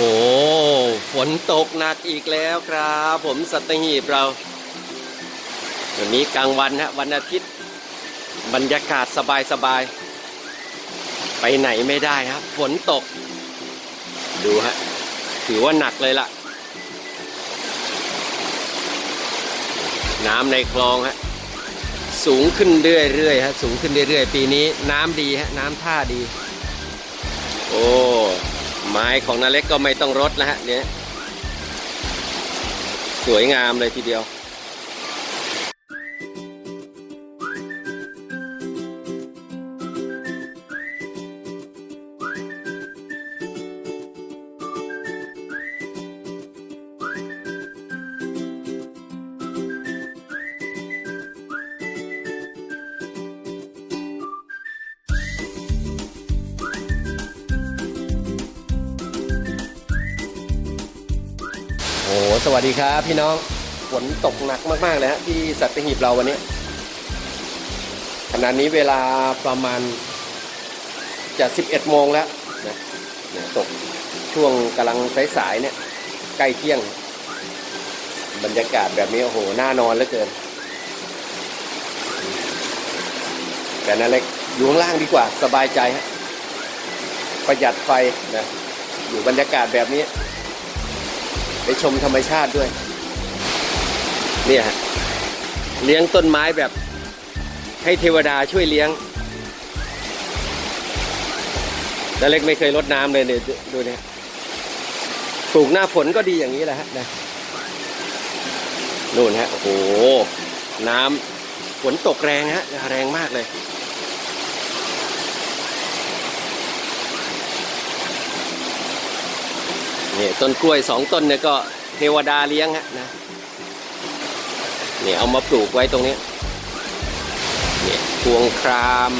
ห ฝนตกหนักอีกแล้วครับ ผมสัตหีบเราวันนี้กลางวันฮะวันอาทิตย์ บรรยากาศสบายสบายไปไหนไม่ได้ครับ ฝนตก ดูฮะถือว่าหนักเลยล่ะ น้ำในคลองฮะสูงขึ้นเรื่อยๆฮะสูงขึ้นเรื่อยๆ ปีนี้น้ำดีฮะน้ำท่าดี โอ้ ม้ของนาเล็กก็ไม่ต้องรดนะฮะเนี่ยสวยงามเลยทีเดียว หสวัสดีครับพี่น้องฝนตกหนักมากๆเลยฮะที่สัตหีบเราวันนี้ขณะนี้เวลาประมาณจะ 11 โมงแล้วนะตกช่วงกำลังสายๆเนี่ยใกล้เที่ยง บรรยากาศแบบนี้โอ้โหน่านอนเหลือเกิน แต่นั่นเล็กอยู่ข้างล่างดีกว่าสบายใจฮะประหยัดไฟนะอยู่บรรยากาศแบบนี้ ไปชมธรรมชาติด้วย เนี่ยฮะเลี้ยงต้นไม้แบบให้เทวดาช่วยเลี้ยงแล้วเล็กไม่เคยรดน้ำเลยเนี่ยดูเนี่ยปลูกหน้าฝนก็ดีอย่างนี้แหละฮะนะนู่นฮะโอ้โห น้ำฝนตกแรงฮะ แรงมากเลย นี่ต้นกล้วยสองต้นเนี่ยก็เทวดาเลี้ยงฮะนะเนี่ยเอามาปลูกไว้ตรงนี้เนี่ยพวงคราม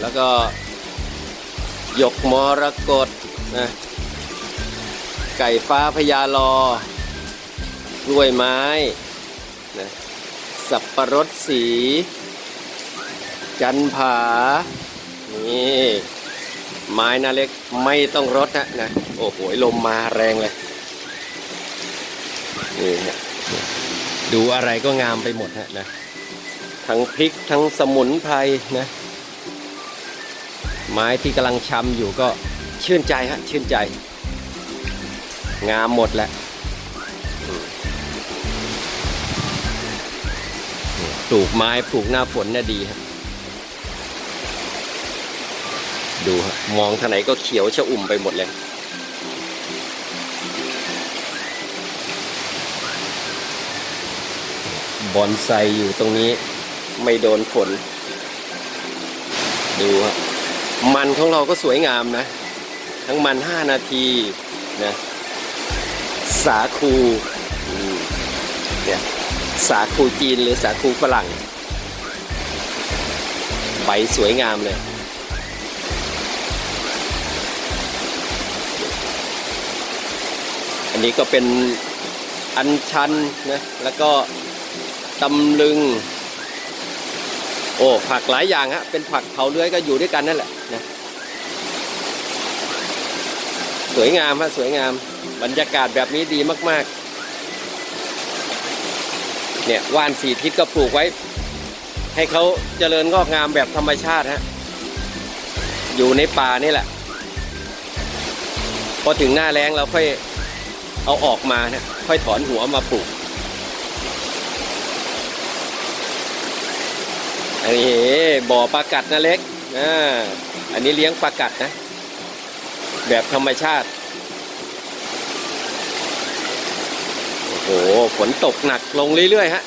แล้วก็หยกมรกตนะไก่ฟ้าพญาลอกล้วยไม้นะสับประรดสี จันผานี่ ไม้นาเล็กไม่ต้องรดนะนะโอ้โหลมมาแรงเลยนี่ฮะดูอะไรก็งามไปหมดฮะนะทั้งพริกทั้งสมุนไพรนะ ไม้ที่กำลังชำอยู่ก็ชื่นใจฮะชื่นใจ งามหมดแหละปลูกไม้ปลูกหน้าฝนน่ะดีฮะ ดูฮะมองทางไหนก็เขียวชะอุ่มไปหมดเลยบอนไซอยู่ตรงนี้ไม่โดนฝน ดูฮะมันของเราก็สวยงามนะ ทั้งมัน5นาทีนะสาคูเนี่ยสาคูจีนหรือสาคูฝรั่ง ใบสวยงามเลย อันนี้ก็เป็นอันชันนะแล้วก็ตำลึง โอ้ผักหลายอย่างฮะเป็นผักเผาเลื้อยก็อยู่ด้วยกันนั่นแหละนะสวยงามฮะสวยงามบรรยากาศแบบนี้ดีมาก ๆ เนี่ยว่านสีทิศก็ปลูกไว้ ให้เขาเจริญงอกงามแบบธรรมชาติฮะอยู่ในป่านี่แหละ พอถึงหน้าแล้งเราค่อย เอาออกมาเนี่ยค่อยถอนหัวมาปลูกอันนี้บ่อปลากัดนะเล็กออันนี้เลี้ยงปลากัดนะ แบบธรรมชาติ โอ้โห ฝนตกหนักลงเรื่อยๆฮะ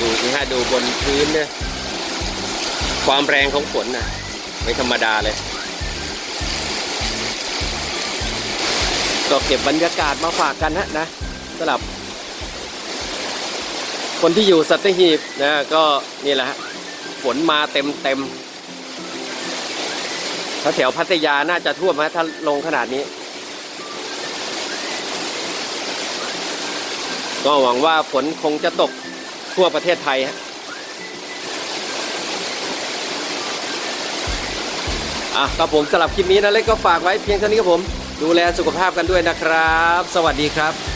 ดูสิฮะดูบนพื้นเนี่ยความแรงของฝนน่ะ ไม่ธรรมดาเลย ก็เก็บบรรยากาศมาฝากกันฮะนะสำหรับ คนที่อยู่สัตหีบนะก็นี่แหละฮะฝนมาเต็มเต็มถ้าแถวพัทยาน่าจะท่วมฮะถ้าลงขนาดนี้ ก็หวังว่าฝนคงจะตกทั่วประเทศไทยฮะ อะครับผมสำหรับคลิปนี้นะเล็กก็ฝากไว้เพียงเท่านี้ครับผม ดูแลสุขภาพกันด้วยนะครับ สวัสดีครับ